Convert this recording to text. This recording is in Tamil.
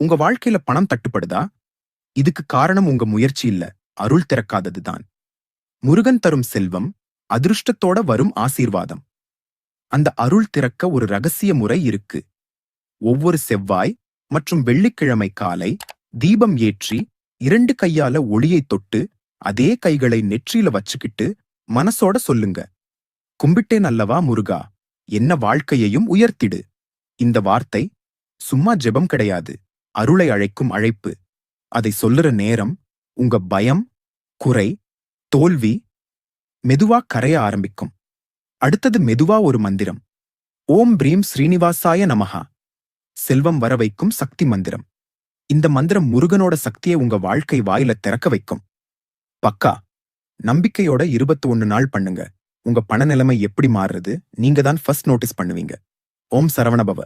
உங்க வாழ்க்கையில பணம் தட்டுப்படுதா? இதுக்கு காரணம் உங்க முயற்சி இல்ல. அருள் திறக்காததுதான் முருகன் தரும் செல்வம் அதிருஷ்டத்தோட வரும் ஆசீர்வாதம். அந்த அருள் திறக்க ஒரு ரகசிய முறை இருக்கு. ஒவ்வொரு செவ்வாய் மற்றும் வெள்ளிக்கிழமை காலை தீபம் ஏற்றி இரண்டு கையால ஒளியை தொட்டு அதே கைகளை நெற்றியில வச்சுக்கிட்டு மனசோட சொல்லுங்க. கும்பிட்டேன் அல்லவா முருகா? என்ன வாழ்க்கையையும் உயர்த்திடு. இந்த வார்த்தை சும்மா ஜெபம் கிடையாது. அருளை அழைக்கும் அழைப்பு. அதை சொல்லுற நேரம் உங்க பயம் குறை தோல்வி மெதுவா கரைய ஆரம்பிக்கும். அடுத்தது மெதுவா ஒரு மந்திரம். ஓம் பிரீம் ஸ்ரீனிவாசாய நமஹா. செல்வம் வர வைக்கும் சக்தி மந்திரம். இந்த மந்திரம் முருகனோட சக்தியை உங்க வாழ்க்கை வாயில திறக்க வைக்கும். பக்கா நம்பிக்கையோட இருபத்தி ஒன்னு நாள் பண்ணுங்க. உங்க பண நிலைமை எப்படி மாறுறது? நீங்க தான் ஃபர்ஸ்ட் நோட்டீஸ் பண்ணுவீங்க. ஓம் சரவணபவ.